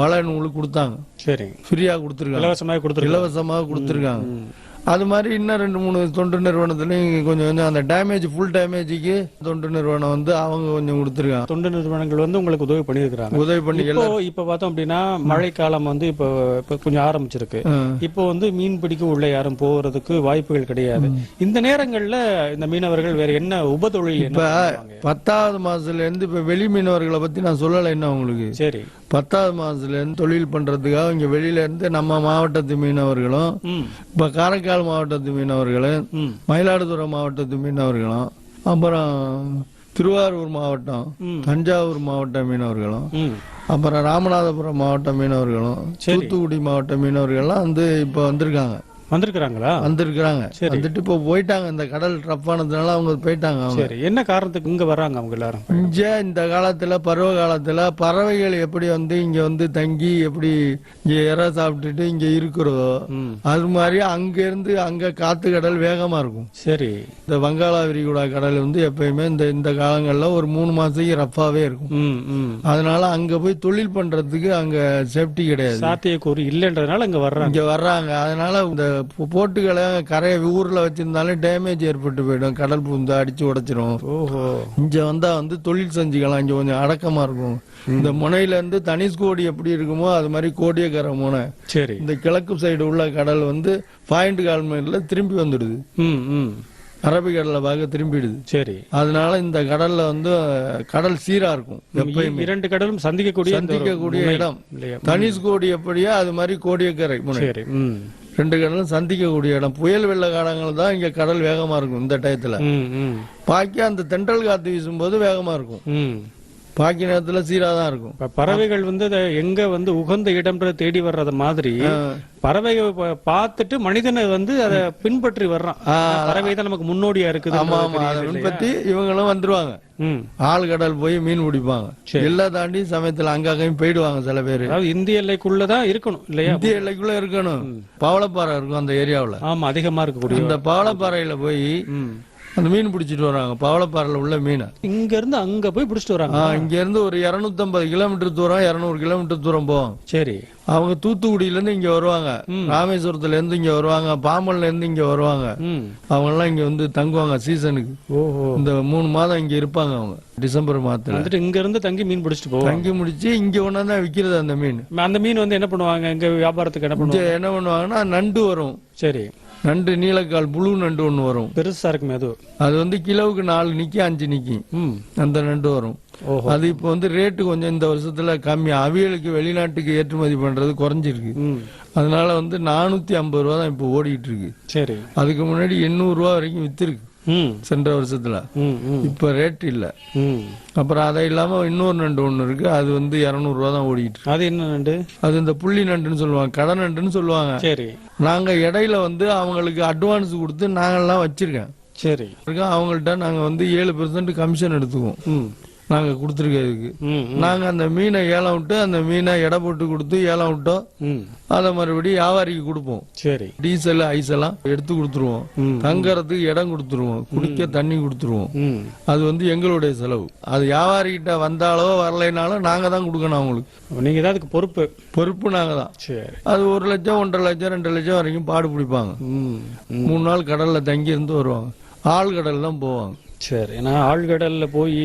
வளைய நூல் கொடுத்தாங்க. சரி. ஃப்ரீயா கொடுத்துருக்காங்க. இலவசமாக கொடுத்துருக்காங்க. அது மாதிரி இன்னும் ரெண்டு மூணு தொண்டு நிறுவனத்துலயும் கொஞ்சம் கொஞ்சம் அந்த டேமேஜ் ஃபுல் டேமேஜுக்கு தொண்டு நிறுவனம் வந்து அவங்க கொஞ்சம் கொடுத்துருக்காங்க. தொண்டு நிறுவனங்கள் வந்து உங்களுக்கு உதவி பண்ணியிருக்கிறாங்க. உதவி பண்ணி இப்போ இப்ப பார்த்தோம் அப்படின்னா மழைக்காலம் வந்து இப்போ இப்போ கொஞ்சம் ஆரம்பிச்சிருக்கு. இப்போ வந்து மீன் பிடிக்க உள்ள யாரும் போறதுக்கு வாய்ப்புகள் கிடையாது. இந்த நேரங்கள்ல இந்த மீனவர்கள் வேற என்ன உபதொழில் இப்ப? பத்தாவது மாசத்துல இருந்து இப்ப வெளி மீனவர்களை பத்தி நான் சொல்லலை என்ன உங்களுக்கு. சரி. பத்தாவது மாசத்துல இருந்து தொழில் பண்றதுக்காக இங்க வெளியில இருந்து நம்ம மாவட்டத்து மீனவர்களும் இப்ப காரைக்கால் மாவட்டத்து மீனவர்களும் மயிலாடுதுறை மாவட்டத்து மீனவர்களும் அப்புறம் திருவாரூர் மாவட்டம் தஞ்சாவூர் மாவட்ட மீனவர்களும் அப்புறம் ராமநாதபுரம் மாவட்ட மீனவர்களும் தூத்துக்குடி மாவட்ட மீனவர்கள்லாம் வந்து இப்ப வந்திருக்காங்க. வந்திருக்கிறாங்களா? வந்திருக்கிறாங்க. வந்துட்டு இப்போ போயிட்டாங்க. இந்த கடல் ரஃப்பானதுனால அவங்க போயிட்டாங்க அவங்க. சரி. என்ன காரணத்துக்கு இங்க வர்றாங்க அவங்க எல்லாரும்? இங்க இந்த காலத்துல பருவ காலத்துல பறவைகள் எப்படி வந்து இங்க வந்து தங்கி எப்படி இங்க இற சாப்பிட்டுட்டு இங்க இருக்கிறதோ. அது மாதிரி அங்க இருந்து அங்க காத்து கடல் வேகமா இருக்கும். சரி. இந்த வங்காள விரிகுடா கடல் வந்து எப்பயுமே இந்த இந்த காலங்கள்ல ஒரு மூணு மாசத்துக்கு ரஃப்பாவே இருக்கும். அதனால அங்க போய் தொழில் பண்றதுக்கு அங்க சேஃப்டி கிடையாது. சாத்தியக்கூறு இல்லைன்றதுனால இங்க வர்றாங்க. இங்க வர்றாங்க. அதனால இந்த போட்டுகளை கரையை ஊர்ல வச்சிருந்தாலும் டேமேஜ் ஏற்பட்டு போயிடும். கடல் பூந்து அடிச்சு உடைச்சிரும். ஓஹோ. இங்க வந்தா வந்து தொழில் செஞ்சுக்கலாம். இங்க கொஞ்சம் அடக்கமா இருக்கும். இந்த முனையில இருந்து தனிஷ்கோடி எப்படி இருக்குமோ அது மாதிரி கோடியக்கரை முனை. சரி. இந்த கிழக்கு சைடு உள்ள கடல் வந்து பாயிண்ட் கால் மைல்ல திரும்பி வந்துடுது. ம் ம். அரபிக்கடலை பார்க்க திரும்பிடுது. சரி. அதனால இந்த கடல்ல வந்து கடல் சீரா இருக்கும் எப்பயுமே. இரண்டு கடலும் சந்திக்கக்கூடிய சந்திக்கக்கூடிய இடம். இல்லையா? தனிஷ்கோடி எப்படியோ அது மாதிரி கோடியக்கரை முனை. ரெண்டு கடலும் சந்திக்கக்கூடிய இடம். புயல் வெள்ள காலங்கள் தான் இங்க கடல் வேகமா இருக்கும் இந்த டயத்துல. பாக்கி அந்த தென்றல் காத்து வீசும்போது வேகமா இருக்கும். பாக்கி நேரத்துல சீரா தான் இருக்கும். இப்ப பறவைகள் வந்து எங்க வந்து உகந்த இடம்ன்ற தேடி வர்றது மாதிரி பறவைகள் ப- பார்த்துட்டு மனிதனை வந்து அதை பின்பற்றி வர்றான். பறவை தான் நமக்கு முன்னோடியா இருக்குது ஆமா ஆமா. அதை பின்பற்றி இவங்களும் வந்துருவாங்க. ஆழ்கடல் போய் மீன் பிடிப்பாங்க. எல்லாம் தாண்டி சமயத்துல அங்க அங்கேயும் போயிடுவாங்க சில பேரு. இந்திய எல்லைக்குள்ளதான் இருக்கணும் இல்லையா? இந்திய எல்லைக்குள்ள இருக்கணும். பவளப்பாறை இருக்கும் அந்த ஏரியாவுல. ஆமா அதிகமா இருக்கக்கூடிய அந்த பவளப்பாறையில போய். அந்த மீன் பிடிச்சிட்டு வராங்க. பவளப்பாறையில உள்ள மீனை. இங்க இருந்து அங்க போய் பிடிச்சிட்டு வராங்க. இங்க இருந்து ஒரு 250 கிலோமீட்டர் தூரம் 200 கிலோமீட்டர் தூரம் போவோம் சரி. அவங்க தூத்துக்குடியில இருந்து இங்க வருவாங்க. ராமேஸ்வரத்துல இருந்து இங்க வருவாங்க. பாம்பன்ல இருந்து இங்க வருவாங்க. அவங்க எல்லாம் இங்க வந்து தங்குவாங்க சீசனுக்கு. இந்த மூணு மாதம் இங்க இருப்பாங்க அவங்க. டிசம்பர் மாதத்துல. வந்துட்டு இங்க இருந்து தங்கி மீன் பிடிச்சிட்டு போவாங்க. தங்கி முடிச்சு இங்க ஒன்னா விக்கிறது அந்த மீன். அந்த மீன் வந்து என்ன பண்ணுவாங்க? இங்க வியாபாரத்துக்கு என்ன பண்ணுவாங்க? என்ன பண்ணுவாங்கன்னா நண்டு வரும். சரி. நண்டு நீலக்கால் புழு நண்டு ஒன்று வரும். பெருசா இருக்குமே அது. அது வந்து கிலோவுக்கு நாலு நிக்கி அஞ்சு நிக்கி. ம். அந்த நண்டு வரும். அது இப்போ வந்து ரேட்டு கொஞ்சம் இந்த வருஷத்துல கம்மி. அவியலுக்கு வெளிநாட்டுக்கு ஏற்றுமதி பண்றது குறைஞ்சிருக்கு. அதனால வந்து நானூத்தி ஐம்பது ரூபா தான் இப்போ ஓடிட்டு இருக்கு. சரி. அதுக்கு முன்னாடி எண்ணூறு ரூபா வரைக்கும் வித்திருக்கு. சென்ற வருஷத்துல. இப்ப ரேட் இல்ல. அப்புறம் அதை இல்லாம இன்னொரு நண்டு ஒண்ணு இருக்கு. அது வந்து இருநூறு ரூபா தான் ஓடிட்டு அது என்ன நண்டு? அது இந்த புள்ளி நண்டுன்னு சொல்லுவாங்க. கடை நண்டுன்னு சொல்லுவாங்க. சரி. நாங்க இடையில வந்து அவங்களுக்கு அட்வான்ஸ் கொடுத்து நாங்கெல்லாம் வச்சிருக்கேன். சரி. அவங்கள்ட்ட நாங்க வந்து ஏழு பெர்சன்ட் கமிஷன் எடுத்துக்குவோம். ம் நாங்க கொடுத்துருக்கிறதுக்கு ம் ம், நாங்க அந்த மீனை ஏலம் விட்டு அந்த மீனை எடை போட்டு கொடுத்து ஏலம் விட்டோம். அதை மறுபடியும் வியாபாரிக்கு கொடுப்போம். சரி. டீசல் ஐஸ் எல்லாம் எடுத்து கொடுத்துருவோம். தங்கறதுக்கு இடம் கொடுத்துருவோம். குடிக்க தண்ணி கொடுத்துருவோம். அது வந்து எங்களுடைய செலவு. அது வியாபாரிகிட்ட வந்தாலோ வரலைனாலும் நாங்க தான் கொடுக்கணும் அவங்களுக்கு. நீங்க தான் அதுக்கு பொறுப்பு. பொறுப்பு நாங்க தான். சரி. அது ஒரு லட்சம் ஒன்றரை லட்சம் ரெண்டு லட்சம் வரைக்கும் பாடு பிடிப்பாங்க. மூணு நாள் கடல்ல தங்கி இருந்து வருவாங்க. ஆள் கடல் தான் போவாங்க. சரி ஏன்னா ஆழ்கடல்ல போய்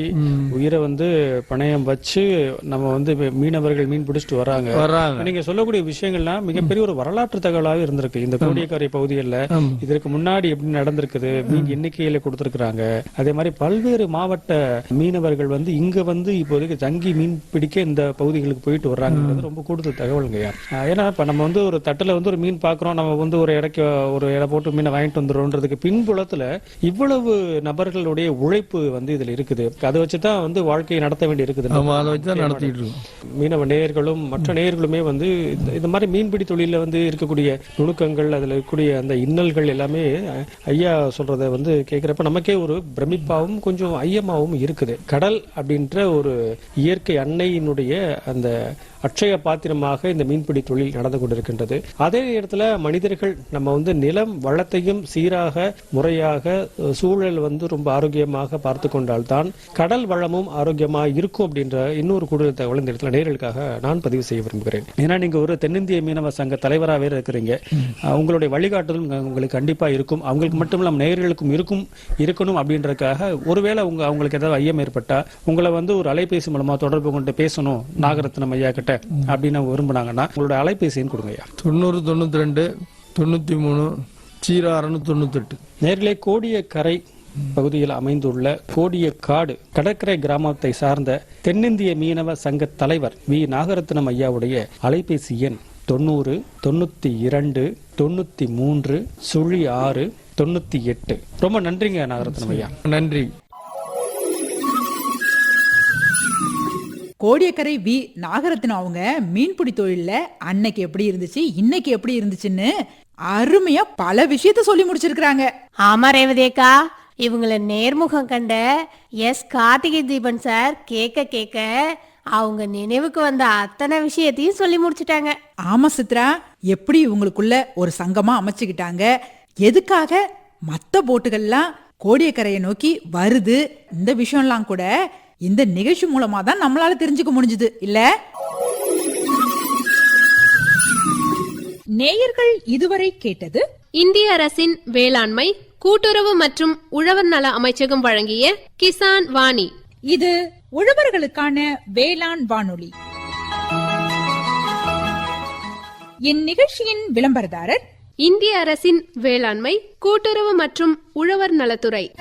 உயிரை வந்து பணயம் வச்சு நம்ம வந்து மீனவர்கள் மீன் பிடிச்சிட்டு வராங்க. வர்றாங்க நீங்க சொல்லக்கூடிய விஷயங்கள்லாம் மிகப்பெரிய ஒரு வரலாற்று தகவலாவே இருந்திருக்கு. இந்த கோடியக்கரை பகுதிகளில். இதற்கு முன்னாடி எப்படி நடந்திருக்குது மீன் எண்ணிக்கையில கொடுத்திருக்கிறாங்க. அதே மாதிரி பல்வேறு மாவட்ட மீனவர்கள் வந்து இங்க வந்து இப்போதைக்கு தங்கி மீன் பிடிக்க இந்த பகுதிகளுக்கு போயிட்டு வர்றாங்கிறது ரொம்ப கூடுதல் தகவலுங்கய்யா ஆஹ் ஏன்னா இப்ப நம்ம வந்து ஒரு தட்டுல வந்து ஒரு மீன் பாக்குறோம் நம்ம வந்து ஒரு இடைக்கு ஒரு இடம் போட்டு மீனை வாங்கிட்டு வந்துடும்ன்றதுக்கு பின்புலத்துல இவ்வளவு நபர்களுடைய உழைப்பு வந்து இதுல இருக்குது. அதை வச்சுதான் வந்து வாழ்க்கையை நடத்த வேண்டி இருக்குது அதை வச்சு தான் நடத்திட்டு இருக்கோம். மீனவ நேயர்களும் மற்ற நேயர்களுமே வந்து இந்த- மாதிரி மீன்பிடி தொழில வந்து இருக்கக்கூடிய நுணுக்கங்கள் அதுல இருக்கக்கூடிய அந்த இன்னல்கள் எல்லாமே ஐயா சொல்றத வந்து கேக்குறப்ப நமக்கே ஒரு பிரமிப்பாவும் கொஞ்சம் ஐயமாவும் இருக்குது. கடல் அப்படின்ற ஒரு இயற்கை அன்னையினுடைய அந்த அட்சய பாத்திரமாக இந்த மீன்பிடி தொழில் நடந்து கொண்டிருக்கின்றது. அதே இடத்துல மனிதர்கள் நம்ம வந்து நிலம் வளத்தையும் சீராக முறையாக சூழல் வந்து ரொம்ப ஆரோக்கியமாக பார்த்து கொண்டால்தான் கடல் வளமும் ஆரோக்கியமாக இருக்கும் அப்படின்ற இன்னொரு கூடுதல் தகவல் இந்த இடத்துல நேர்களுக்காக நான் பதிவு செய்ய விரும்புகிறேன். ஏன்னா நீங்க ஒரு தென்னிந்திய மீனவ சங்க தலைவராகவே இருக்கிறீங்க. உங்களுடைய வழிகாட்டுதல் உங்களுக்கு கண்டிப்பா இருக்கும். அவங்களுக்கு மட்டும் இல்லாமல் நேயர்களுக்கும் இருக்கும் இருக்கணும் அப்படின்றதுக்காக ஒருவேளை உங்க அவங்களுக்கு ஏதாவது ஐயம் ஏற்பட்டா உங்களை வந்து ஒரு அலைபேசி மூலமா தொடர்பு கொண்டு பேசணும் நாகரத்னம் ஐயா கிட்ட. அப்படின்னு விரும்புனாங்கன்னா உங்களோட அலைபேசி எண் கொடுங்க ஐயா தொண்ணூறு தொண்ணூத்தி ரெண்டு தொண்ணூத்தி மூணு ஜீரோ அறுநூத்தி தொண்ணூத்தெட்டு. நேர்களே கோடியக்கரை பகுதியில் அமைந்துள்ள கோடியக்காடு கடற்கரை கிராமத்தை சார்ந்த தென்னிந்திய மீனவ சங்க தலைவர் வி. நாகரத்னம் ஐயாவுடைய அலைபேசி எண் தொண்ணூறு தொண்ணூத்தி இரண்டு தொண்ணூத்தி மூன்று சுழி ஆறு தொண்ணூத்தி எட்டு ரொம்ப நன்றிங்க நாகரத்னம் ஐயா. நன்றி. கோடியக்கரை வி. நாகரத்னம் அவங்க மீன்பிடி தொழில்ல அன்னைக்கு எப்படி இருந்துச்சு இன்னைக்கு எப்படி இருந்துச்சுன்னு அருமையா பல விஷயத்த சொல்லி முடிச்சிருக்காங்க ஆமா ரேவதேக்கா இவங்கள நேர்முகம் கண்ட எஸ். கார்த்திகை தீபன் சார் கேட்க கேட்க அவங்க நினைவுக்கு வந்த அத்தனை விஷயத்தையும் சொல்லி முடிச்சிட்டாங்க. ஆமா சித்ரா எப்படி இவங்களுக்குள்ள ஒரு சங்கமா அமைச்சுக்கிட்டாங்க எதுக்காக மத்த போட்டுகள்லாம் கோடியக்கரையை நோக்கி வருது இந்த விஷயம்லாம் கூட இந்த நிகழ்ச்சி மூலமா தான் நம்மளால தெரிஞ்சுக்க முடிஞ்சது. இல்ல? நேயர்கள் இதுவரை கேட்டது இந்திய அரசின் வேளாண்மை கூட்டுறவு மற்றும் உழவர் நல அமைச்சகம் வழங்கிய கிசான் வாணி. இது உழவர்களுக்கான வேளாண் வானொலி. இந்நிகழ்ச்சியின் விளம்பரதாரர் இந்திய அரசின் வேளாண்மை கூட்டுறவு மற்றும் உழவர் நலத்துறை.